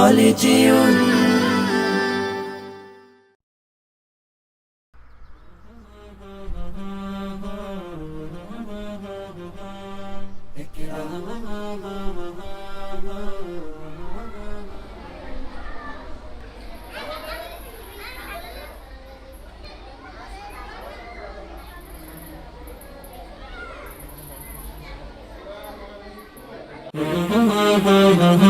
হলে যেও Mm-hmm.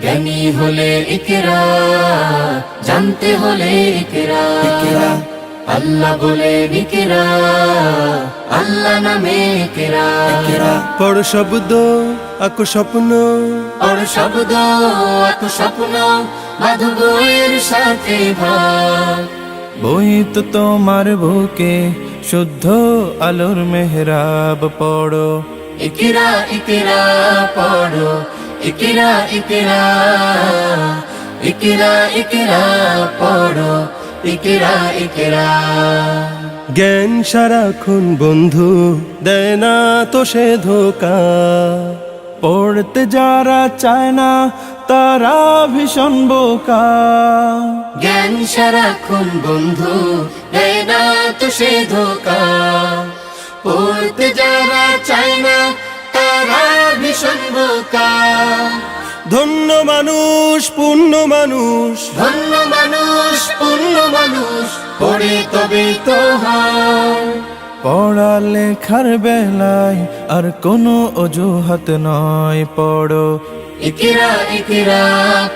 জ্ঞানী হলে ইকরা জানতে হলে ইকরা। আল্লাহ বলে ইকরা আল্লাহ নামে ইকরা। পড়ো শব্দ আকো স্বপ্ন। আর শব্দ এক স্বপ্ন মাধবয়ের সাথে ভাব বই তো তোমার বুকে শুদ্ধ আলোর মেহরাব পড়ো। ইকিরা ইকিরা পড়ো। ইকিরা ইকিরা ইকিরা ইকিরা পড়ো ইকিরা ইকিরা। জ্ঞান সারাক্ষণ বন্ধু দেয় না তো সে ধোকা। পড়তে যারা চায় না তারা ভীষণ বোকা। জ্ঞান সারাক্ষণ বন্ধু দেয় না তো সে ধোকা। পড়তে যারা চায় না তারা ভীষণ বোকা। ধন্য মানুষ পূর্ণ মানুষ। ধন্য মানুষ পূর্ণ মানুষ পড়ে তবে তো হয়। পড়া লেখার বেলায় আর কোনো অজুহাত নয় পড়ো। ইকিরা ইকিরা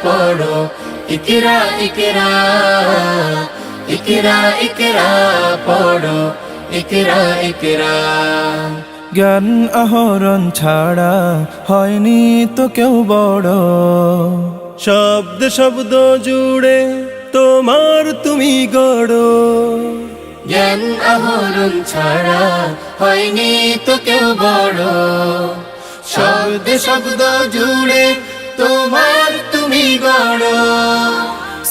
পড়ো। ইকিরা ইকিরা ইকিরা ইকিরা পড়ো। ইকিরা ইকিরা। জ্ঞান আহরণ ছাড়া হয়নি তো কেউ বড়। শব্দ শব্দ জুড়ে তোমার তুমি গড়। জ্ঞান আহরণ ছাড়া হয়নি তো কেউ বড়। শব্দ শব্দ জুড়ে তোমার তুমি গড়।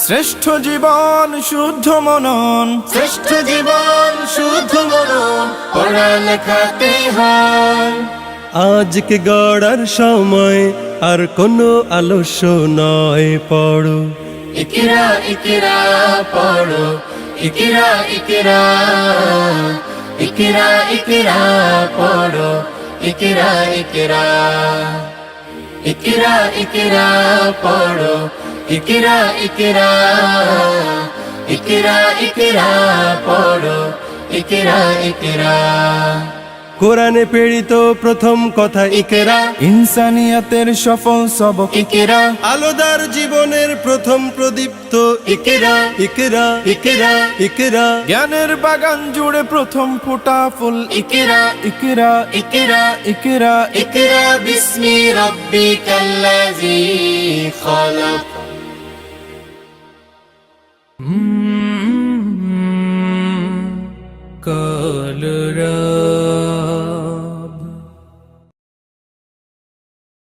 শ্রেষ্ঠ জীবন শুদ্ধ মনন। শ্রেষ্ঠ জীবন শুদ্ধ মনন পড়ালেখাতে হয়। আজকে গড়ার সময় আর কোনো আলস্য নয় পড়ো। ইকিরা ইকিরা পড়ো। ইকিরা ইকিরা ইকিরা ইকিরা পড়ো। ইকিরা ইকিরা ইকিরা ইকিরা পড়ো। ইকিরা ইকিরা ইকিরা ইকিরা পড়ো। ইকিরা ইকিরা। কোরআনে প্রেরিত প্রথম কথা ইকেরা। ইনসানিয়াতের সফল সব ইকেরা। আলোদার জীবনের প্রথম প্রদীপ্ত ইকেরা। ইকেরা। ইকেরা। ইকেরা। জ্ঞানের বাগান জুড়ে প্রথম ফোটা ফুল ইকেরা। ইকেরা। ইকেরা। ইকেরা। ইকেরা। বিস্মি রব্বি কাল্লাজি খালাক। कालरा